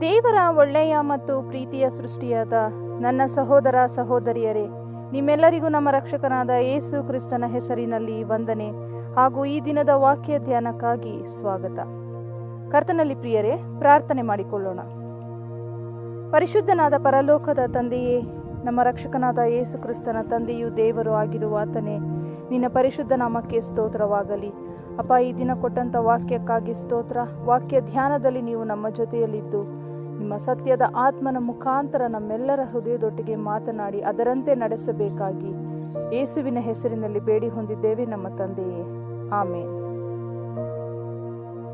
ದೇವರ ಒಳ್ಳೆಯ ಮತ್ತು ಪ್ರೀತಿಯ ಸೃಷ್ಟಿಯಾದ ನನ್ನ ಸಹೋದರ ಸಹೋದರಿಯರೇ, ನಿಮ್ಮೆಲ್ಲರಿಗೂ ನಮ್ಮ ರಕ್ಷಕನಾದ ಯೇಸು ಕ್ರಿಸ್ತನ ಹೆಸರಿನಲ್ಲಿ ವಂದನೆ ಹಾಗೂ ಈ ದಿನದ ವಾಕ್ಯ ಧ್ಯಾನಕ್ಕಾಗಿ ಸ್ವಾಗತ. ಕರ್ತನಲ್ಲಿ ಪ್ರಿಯರೇ, ಪ್ರಾರ್ಥನೆ ಮಾಡಿಕೊಳ್ಳೋಣ. ಪರಿಶುದ್ಧನಾದ ಪರಲೋಕದ ತಂದೆಯೇ, ನಮ್ಮ ರಕ್ಷಕನಾದ ಯೇಸು ಕ್ರಿಸ್ತನ ತಂದೆಯು ದೇವರು ಆಗಿರುವ ಆತನೇ, ನಿನ್ನ ಪರಿಶುದ್ಧ ನಾಮಕ್ಕೆ ಸ್ತೋತ್ರವಾಗಲಿ. ಅಪ್ಪ, ಈ ದಿನ ಕೊಟ್ಟಂತ ವಾಕ್ಯಕ್ಕಾಗಿ ಸ್ತೋತ್ರ, ವಾಕ್ಯ ಧ್ಯಾನದಲ್ಲಿ ನೀವು ನಮ್ಮ ಜೊತೆಯಲ್ಲಿದ್ದು ನಿಮ್ಮ ಸತ್ಯದ ಆತ್ಮನ ಮುಖಾಂತರ ನಮ್ಮೆಲ್ಲರ ಹೃದಯದೊಟ್ಟಿಗೆ ಮಾತನಾಡಿ ಅದರಂತೆ ನಡೆಸಬೇಕಾಗಿ. ಯೇಸುವಿನ ಹೆಸರಿನಲ್ಲಿ ಬೇಡಿ ಹೊಂದಿದ್ದೇವೆ ನಮ್ಮ ತಂದೆಯೇ. ಆಮೆ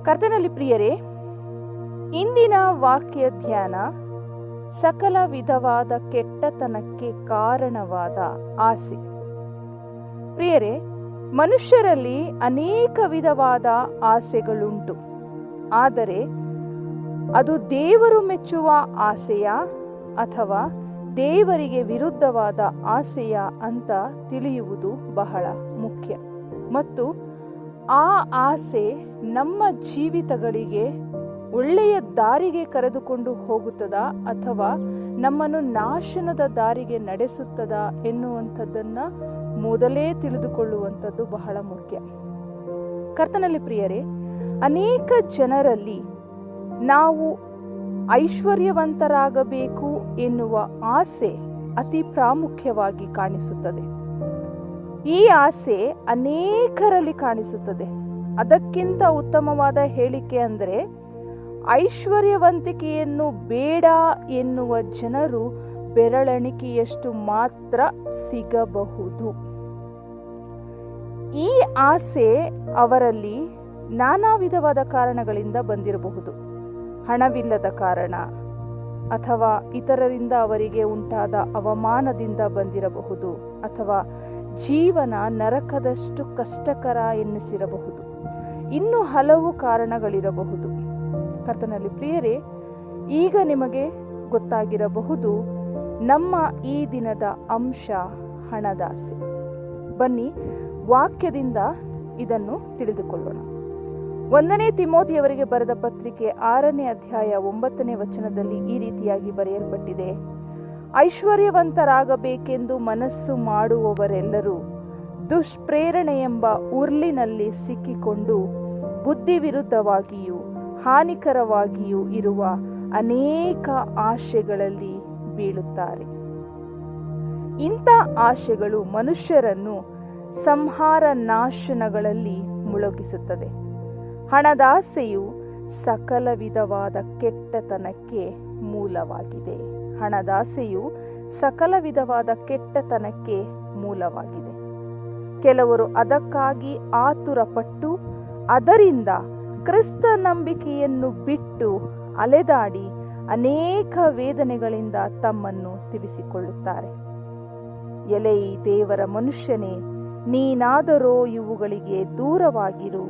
ಕರ್ತನಲ್ಲಿ ಪ್ರಿಯರೇ, ಇಂದಿನ ವಾಕ್ಯ ಧ್ಯಾನ ಸಕಲ ವಿಧವಾದ ಕೆಟ್ಟತನಕ್ಕೆ ಕಾರಣವಾದ ಆಸೆ. ಪ್ರಿಯರೇ, ಮನುಷ್ಯರಲ್ಲಿ ಅನೇಕ ವಿಧವಾದ ಆಸೆಗಳುಂಟು. ಆದರೆ ಅದು ದೇವರು ಮೆಚ್ಚುವ ಆಸೆಯ ಅಥವಾ ದೇವರಿಗೆ ವಿರುದ್ಧವಾದ ಆಸೆಯ ಅಂತ ತಿಳಿಯುವುದು ಬಹಳ ಮುಖ್ಯ. ಮತ್ತು ಆ ಆಸೆ ನಮ್ಮ ಜೀವಿತಗಳಿಗೆ ಒಳ್ಳೆಯ ದಾರಿಗೆ ಕರೆದುಕೊಂಡು ಹೋಗುತ್ತದಾ ಅಥವಾ ನಮ್ಮನ್ನು ನಾಶನದ ದಾರಿಗೆ ನಡೆಸುತ್ತದಾ ಎನ್ನುವಂಥದ್ದನ್ನ ಮೊದಲೇ ತಿಳಿದುಕೊಳ್ಳುವಂಥದ್ದು ಬಹಳ ಮುಖ್ಯ. ಕರ್ತನಲ್ಲಿ ಪ್ರಿಯರೇ, ಅನೇಕ ಜನರಲ್ಲಿ ನಾವು ಐಶ್ವರ್ಯವಂತರಾಗಬೇಕು ಎನ್ನುವ ಆಸೆ ಅತಿ ಪ್ರಾಮುಖ್ಯವಾಗಿ ಕಾಣಿಸುತ್ತದೆ. ಈ ಆಸೆ ಅನೇಕರಲ್ಲಿ ಕಾಣಿಸುತ್ತದೆ. ಅದಕ್ಕಿಂತ ಉತ್ತಮವಾದ ಹೇಳಿಕೆ ಅಂದರೆ ಐಶ್ವರ್ಯವಂತಿಕೆಯನ್ನು ಬೇಡ ಎನ್ನುವ ಜನರು ಬೆರಳೆಣಿಕೆಯಷ್ಟು ಮಾತ್ರ ಸಿಗಬಹುದು. ಈ ಆಸೆ ಅವರಲ್ಲಿ ನಾನಾ ವಿಧವಾದ ಕಾರಣಗಳಿಂದ ಬಂದಿರಬಹುದು. ಹಣವಿಲ್ಲದ ಕಾರಣ ಅಥವಾ ಇತರರಿಂದ ಅವರಿಗೆ ಉಂಟಾದ ಅವಮಾನದಿಂದ ಬಂದಿರಬಹುದು ಅಥವಾ ಜೀವನ ನರಕದಷ್ಟು ಕಷ್ಟಕರ ಎನ್ನಿಸಿರಬಹುದು. ಇನ್ನು ಹಲವು ಕಾರಣಗಳಿರಬಹುದು. ಕರ್ತನಲ್ಲಿ ಪ್ರಿಯರೇ, ಈಗ ನಿಮಗೆ ಗೊತ್ತಾಗಿರಬಹುದು ನಮ್ಮ ಈ ದಿನದ ಅಂಶ ಹಣದಾಸೆ. ಬನ್ನಿ ವಾಕ್ಯದಿಂದ ಇದನ್ನು ತಿಳಿದುಕೊಳ್ಳೋಣ. ಒಂದನೇ ತಿಮೋತಿಯವರಿಗೆ ಬರೆದ ಪತ್ರಿಕೆ ಆರನೇ ಅಧ್ಯಾಯ ಒಂಬತ್ತನೇ ವಚನದಲ್ಲಿ ಈ ರೀತಿಯಾಗಿ ಬರೆಯಲ್ಪಟ್ಟಿದೆ. ಐಶ್ವರ್ಯವಂತರಾಗಬೇಕೆಂದು ಮನಸ್ಸು ಮಾಡುವವರೆಲ್ಲರೂ ದುಷ್ಪ್ರೇರಣೆ ಎಂಬ ಉರ್ಲಿನಲ್ಲಿ ಸಿಕ್ಕಿಕೊಂಡು ಬುದ್ಧಿ ವಿರುದ್ಧವಾಗಿಯೂ ಹಾನಿಕರವಾಗಿಯೂ ಇರುವ ಅನೇಕ ಆಶೆಗಳಲ್ಲಿ ಬೀಳುತ್ತಾರೆ. ಇಂಥ ಆಶೆಗಳು ಮನುಷ್ಯರನ್ನು ಸಂಹಾರ ನಾಶನಗಳಲ್ಲಿ ಮುಳುಗಿಸುತ್ತದೆ. ಹಣದಾಸೆಯು ಸಕಲ ವಿಧವಾದ ಕೆಟ್ಟತನಕ್ಕೆ ಮೂಲವಾಗಿದೆ. ಹಣದಾಸೆಯು ಸಕಲ ವಿಧವಾದ ಕೆಟ್ಟತನಕ್ಕೆ ಮೂಲವಾಗಿದೆ. ಕೆಲವರು ಅದಕ್ಕಾಗಿ ಆತುರಪಟ್ಟು ಅದರಿಂದ ಕ್ರಿಸ್ತ ನಂಬಿಕೆಯನ್ನು ಬಿಟ್ಟು ಅಲೆದಾಡಿ ಅನೇಕ ವೇದನೆಗಳಿಂದ ತಮ್ಮನ್ನು ತಿಳಿಸಿಕೊಳ್ಳುತ್ತಾರೆ ಎಲೆ ದೇವರ ಮನುಷ್ಯನೇ, ನೀನಾದರೋ ಇವುಗಳಿಗೆ ದೂರವಾಗಿರು,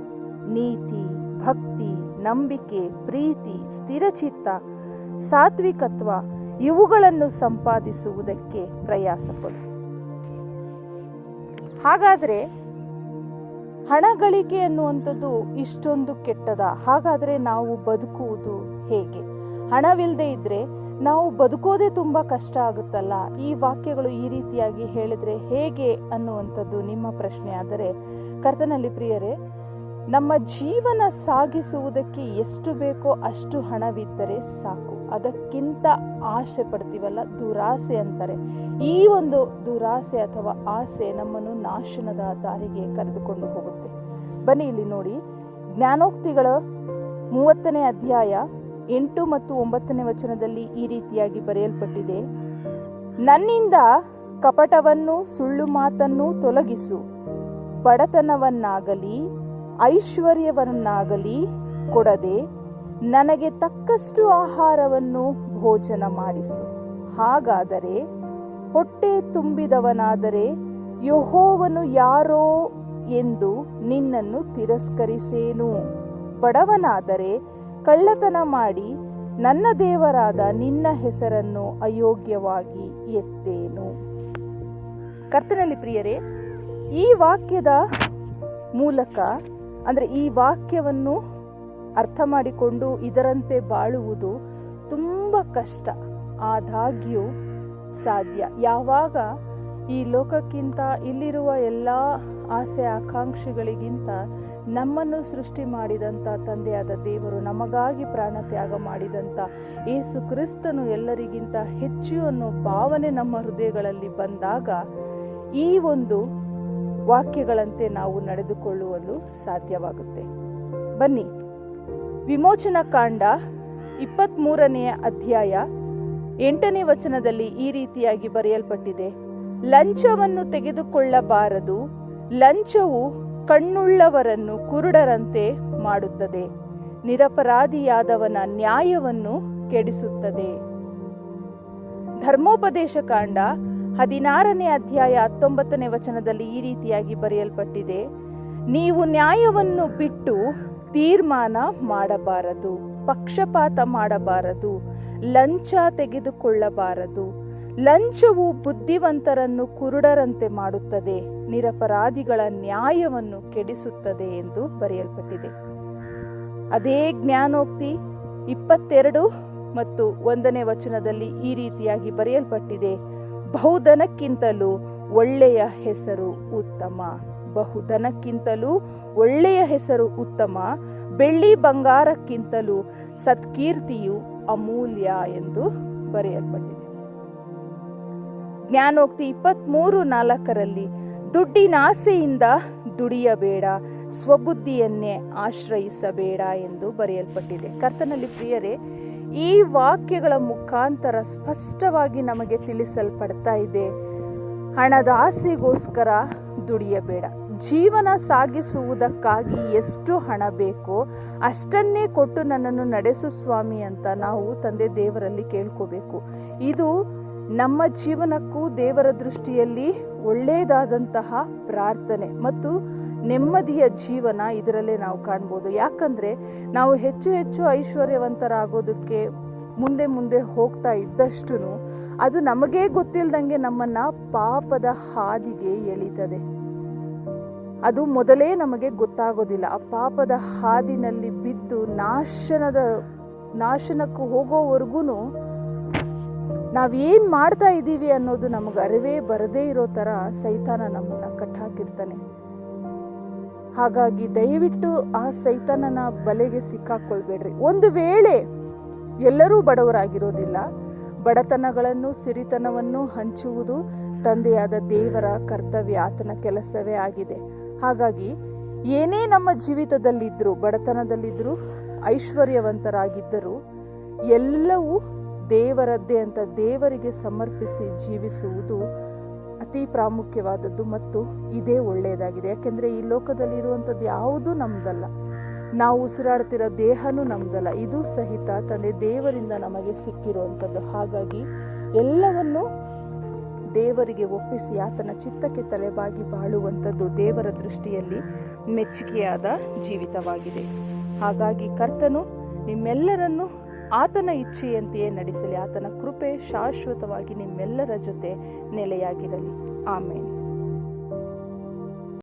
ನೀತಿ ಭಕ್ತಿ, ನಂಬಿಕೆ, ಪ್ರೀತಿ, ಸ್ಥಿರಚಿತ್ತ, ಸಾತ್ವಿಕತ್ವ ಇವುಗಳನ್ನು ಸಂಪಾದಿಸುವುದಕ್ಕೆ ಪ್ರಯಾಸಪಡು. ಹಾಗಾದರೆ ಹಣ ಗಳಿಕೆ ಅನ್ನುವಂಥದ್ದು ಇಷ್ಟೊಂದು ಕೆಟ್ಟದ, ಹಾಗಾದರೆ ನಾವು ಬದುಕುವುದು ಹೇಗೆ? ಹಣವಿಲ್ಲದೆ ಇದ್ರೆ ನಾವು ಬದುಕೋದೇ ತುಂಬ ಕಷ್ಟ ಆಗುತ್ತಲ್ಲ? ಈ ವಾಕ್ಯಗಳು ಈ ರೀತಿಯಾಗಿ ಹೇಳಿದ್ರೆ ಹೇಗೆ ಅನ್ನುವಂಥದ್ದು ನಿಮ್ಮ ಪ್ರಶ್ನೆ. ಆದರೆ ಕರ್ತನಲ್ಲಿ ಪ್ರಿಯರೇ ನಮ್ಮ ಜೀವನ ಸಾಗಿಸುವುದಕ್ಕೆ ಎಷ್ಟು ಬೇಕೋ ಅಷ್ಟು ಹಣವಿದ್ದರೆ ಸಾಕು. ಅದಕ್ಕಿಂತ ಆಸೆ ಪಡ್ತೀವಲ್ಲ, ದುರಾಸೆ ಅಂತಾರೆ. ಈ ಒಂದು ದುರಾಸೆ ಅಥವಾ ಆಸೆ ನಮ್ಮನ್ನು ನಾಶನದ ದಾರಿಗೆ ಕರೆದುಕೊಂಡು ಹೋಗುತ್ತೆ. ಬನ್ನಿ ಇಲ್ಲಿ ನೋಡಿ. ಜ್ಞಾನೋಕ್ತಿಗಳ ಮೂವತ್ತನೇ ಅಧ್ಯಾಯ ಎಂಟು ಮತ್ತು ಒಂಬತ್ತನೇ ವಚನದಲ್ಲಿ ಈ ರೀತಿಯಾಗಿ ಬರೆಯಲ್ಪಟ್ಟಿದೆ. ನನ್ನಿಂದ ಕಪಟವನ್ನು ಸುಳ್ಳು ಮಾತನ್ನು ತೊಲಗಿಸು. ಬಡತನವನ್ನಾಗಲಿ ಐಶ್ವರ್ಯವನ್ನಾಗಲಿ ಕೊಡದೆ ನನಗೆ ತಕ್ಕಷ್ಟು ಆಹಾರವನ್ನು ಭೋಜನ ಮಾಡಿಸು. ಹಾಗಾದರೆ ಹೊಟ್ಟೆ ತುಂಬಿದವನಾದರೆ ಯಹೋವನು ಯಾರೋ ಎಂದು ನಿನ್ನನ್ನು ತಿರಸ್ಕರಿಸೇನು. ಬಡವನಾದರೆ ಕಳ್ಳತನ ಮಾಡಿ ನನ್ನ ದೇವರಾದ ನಿನ್ನ ಹೆಸರನ್ನು ಅಯೋಗ್ಯವಾಗಿ ಎತ್ತೇನು. ಕರ್ತನಲ್ಲಿ ಪ್ರಿಯರೇ, ಈ ವಾಕ್ಯದ ಮೂಲಕ ಅಂದರೆ ಈ ವಾಕ್ಯವನ್ನು ಅರ್ಥ ಮಾಡಿಕೊಂಡು ಇದರಂತೆ ಬಾಳುವುದು ತುಂಬ ಕಷ್ಟ. ಆದಾಗ್ಯೂ ಸಾಧ್ಯ. ಯಾವಾಗ ಈ ಲೋಕಕ್ಕಿಂತ ಇಲ್ಲಿರುವ ಎಲ್ಲ ಆಸೆ ಆಕಾಂಕ್ಷೆಗಳಿಗಿಂತ ನಮ್ಮನ್ನು ಸೃಷ್ಟಿ ಮಾಡಿದಂಥ ತಂದೆಯಾದ ದೇವರು, ನಮಗಾಗಿ ಪ್ರಾಣ ತ್ಯಾಗ ಮಾಡಿದಂಥ ಏಸು ಕ್ರಿಸ್ತನು ಎಲ್ಲರಿಗಿಂತ ಹೆಚ್ಚು ಅನ್ನೋ ಭಾವನೆ ನಮ್ಮ ಹೃದಯಗಳಲ್ಲಿ ಬಂದಾಗ ಈ ಒಂದು ವಾಕ್ಯಗಳಂತೆ ನಾವು ನಡೆದುಕೊಳ್ಳುವಲು ಸಾಧ್ಯವಾಗುತ್ತೆ. ಬನ್ನಿ. ವಿಮೋಚನಾ ಕಾಂಡ ಇಪ್ಪತ್ತ್ಮೂರನೆಯ ಅಧ್ಯಾಯ ಎಂಟನೇ ವಚನದಲ್ಲಿ ಈ ರೀತಿಯಾಗಿ ಬರೆಯಲ್ಪಟ್ಟಿದೆ. ಲಂಚವನ್ನು ತೆಗೆದುಕೊಳ್ಳಬಾರದು. ಲಂಚವು ಕಣ್ಣುಳ್ಳವರನ್ನು ಕುರುಡರಂತೆ ಮಾಡುತ್ತದೆ. ನಿರಪರಾಧಿಯಾದವನ ನ್ಯಾಯವನ್ನು ಕೆಡಿಸುತ್ತದೆ. ಧರ್ಮೋಪದೇಶ ಕಾಂಡ ಹದಿನಾರನೇ ಅಧ್ಯಾಯ ಹತ್ತೊಂಬತ್ತನೇ ವಚನದಲ್ಲಿ ಈ ರೀತಿಯಾಗಿ ಬರೆಯಲ್ಪಟ್ಟಿದೆ. ನೀವು ನ್ಯಾಯವನ್ನು ಬಿಟ್ಟು ತೀರ್ಮಾನ ಮಾಡಬಾರದು, ಪಕ್ಷಪಾತ ಮಾಡಬಾರದು, ಲಂಚ ತೆಗೆದುಕೊಳ್ಳಬಾರದು. ಲಂಚವು ಬುದ್ಧಿವಂತರನ್ನು ಕುರುಡರಂತೆ ಮಾಡುತ್ತದೆ, ನಿರಪರಾಧಿಗಳ ನ್ಯಾಯವನ್ನು ಕೆಡಿಸುತ್ತದೆ ಎಂದು ಬರೆಯಲ್ಪಟ್ಟಿದೆ. ಅದೇ ಜ್ಞಾನೋಕ್ತಿ ಇಪ್ಪತ್ತೆರಡು ಮತ್ತು ಒಂದನೇ ವಚನದಲ್ಲಿ ಈ ರೀತಿಯಾಗಿ ಬರೆಯಲ್ಪಟ್ಟಿದೆ. ಬಹುಧನಕ್ಕಿಂತಲೂ ಒಳ್ಳೆಯ ಹೆಸರು ಉತ್ತಮ. ಬಹುಧನಕ್ಕಿಂತಲೂ ಒಳ್ಳೆಯ ಹೆಸರು ಉತ್ತಮ. ಬೆಳ್ಳಿ ಬಂಗಾರಕ್ಕಿಂತಲೂ ಸತ್ಕೀರ್ತಿಯು ಅಮೂಲ್ಯ ಎಂದು ಬರೆಯಲ್ಪಟ್ಟಿದೆ. ಜ್ಞಾನೋಕ್ತಿ ಇಪ್ಪತ್ಮೂರು ನಾಲ್ಕರಲ್ಲಿ ದುಡ್ಡಿನ ಆಸೆಯಿಂದ ದುಡಿಯಬೇಡ, ಸ್ವಬುದ್ಧಿಯನ್ನೇ ಆಶ್ರಯಿಸಬೇಡ ಎಂದು ಬರೆಯಲ್ಪಟ್ಟಿದೆ. ಕರ್ತನಲ್ಲಿ ಪ್ರಿಯರೇ ಈ ವಾಕ್ಯಗಳ ಮುಖಾಂತರ ಸ್ಪಷ್ಟವಾಗಿ ನಮಗೆ ತಿಳಿಸಲ್ಪಡ್ತಾ ಇದೆ. ಹಣದ ಆಸೆಗೋಸ್ಕರ ದುಡಿಯಬೇಡ. ಜೀವನ ಸಾಗಿಸುವುದಕ್ಕಾಗಿ ಎಷ್ಟು ಹಣ ಬೇಕೋ ಅಷ್ಟನ್ನೇ ಕೊಟ್ಟು ನನ್ನನ್ನು ನಡೆಸು ಸ್ವಾಮಿ ಅಂತ ನಾವು ತಂದೆ ದೇವರಲ್ಲಿ ಕೇಳ್ಕೋಬೇಕು. ಇದು ನಮ್ಮ ಜೀವನಕ್ಕೂ ದೇವರ ದೃಷ್ಟಿಯಲ್ಲಿ ಒಳ್ಳೆಯದಾದಂತಹ ಪ್ರಾರ್ಥನೆ ಮತ್ತು ನೆಮ್ಮದಿಯ ಜೀವನ ಇದರಲ್ಲೇ ನಾವು ಕಾಣ್ಬೋದು. ಯಾಕಂದರೆ ನಾವು ಹೆಚ್ಚು ಹೆಚ್ಚು ಐಶ್ವರ್ಯವಂತರಾಗೋದಕ್ಕೆ ಮುಂದೆ ಮುಂದೆ ಹೋಗ್ತಾ ಇದ್ದಷ್ಟು ಅದು ನಮಗೇ ಗೊತ್ತಿಲ್ಲದಂಗೆ ನಮ್ಮನ್ನ ಪಾಪದ ಹಾದಿಗೆ ಎಳಿತದೆ. ಅದು ಮೊದಲೇ ನಮಗೆ ಗೊತ್ತಾಗೋದಿಲ್ಲ. ಆ ಪಾಪದ ಹಾದಿನಲ್ಲಿ ಬಿದ್ದು ನಾಶನದ ನಾಶನಕ್ಕೂ ಹೋಗೋವರೆಗೂ ನಾವೇನ್ ಮಾಡ್ತಾ ಇದ್ದೀವಿ ಅನ್ನೋದು ನಮಗೆ ಅರಿವೇ ಬರದೇ ಇರೋ ಥರ ಸೈತಾನ ನಮ್ಮನ್ನು ಕಟ್ಟಾಕಿರ್ತಾನೆ ಹಾಗಾಗಿ ದಯವಿಟ್ಟು ಆ ಸೈತಾನನ ಬಲೆಗೆ ಸಿಕ್ಕಾಕ್ಕೊಳ್ಬೇಡ್ರಿ ಒಂದು ವೇಳೆ ಎಲ್ಲರೂ ಬಡವರಾಗಿರೋದಿಲ್ಲ, ಬಡತನಗಳನ್ನು, ಸಿರಿತನವನ್ನು ಹಂಚುವುದು ತಂದೆಯಾದ ದೇವರ ಕರ್ತವ್ಯ, ಆತನ ಕೆಲಸವೇ ಆಗಿದೆ. ಹಾಗಾಗಿ ಏನೇ ನಮ್ಮ ಜೀವಿತದಲ್ಲಿದ್ದರೂ ಬಡತನದಲ್ಲಿದ್ದರೂ ಐಶ್ವರ್ಯವಂತರಾಗಿದ್ದರೂ, ಎಲ್ಲವೂ ದೇವರದ್ದೇ ಅಂತ ದೇವರಿಗೆ ಸಮರ್ಪಿಸಿ ಜೀವಿಸುವುದು ಅತಿ ಪ್ರಾಮುಖ್ಯವಾದದ್ದು ಮತ್ತು ಇದೇ ಒಳ್ಳೆಯದಾಗಿದೆ. ಯಾಕೆಂದರೆ ಈ ಲೋಕದಲ್ಲಿ ಇರುವಂಥದ್ದು ಯಾವುದೂ ನಮ್ದಲ್ಲ. ನಾವು ಉಸಿರಾಡ್ತಿರೋ ದೇಹನೂ ನಮ್ದಲ್ಲ. ಇದು ಸಹಿತ ತಂದೆ ದೇವರಿಂದ ನಮಗೆ ಸಿಕ್ಕಿರುವಂಥದ್ದು. ಹಾಗಾಗಿ ಎಲ್ಲವನ್ನು ದೇವರಿಗೆ ಒಪ್ಪಿಸಿ ಆತನ ಚಿತ್ತಕ್ಕೆ ತಲೆಬಾಗಿ ಬಾಳುವಂಥದ್ದು ದೇವರ ದೃಷ್ಟಿಯಲ್ಲಿ ಮೆಚ್ಚುಗೆಯಾದ ಜೀವಿತವಾಗಿದೆ. ಹಾಗಾಗಿ ಕರ್ತನು ನಿಮ್ಮೆಲ್ಲರನ್ನು ಆತನ ಇಚ್ಛೆಯಂತೆಯೇ ನಡೆಸಲಿ. ಆತನ ಕೃಪೆ ಶಾಶ್ವತವಾಗಿ ನಿಮ್ಮೆಲ್ಲರ ಜೊತೆ ನೆಲೆಯಾಗಿರಲಿ. ಆಮೇಲೆ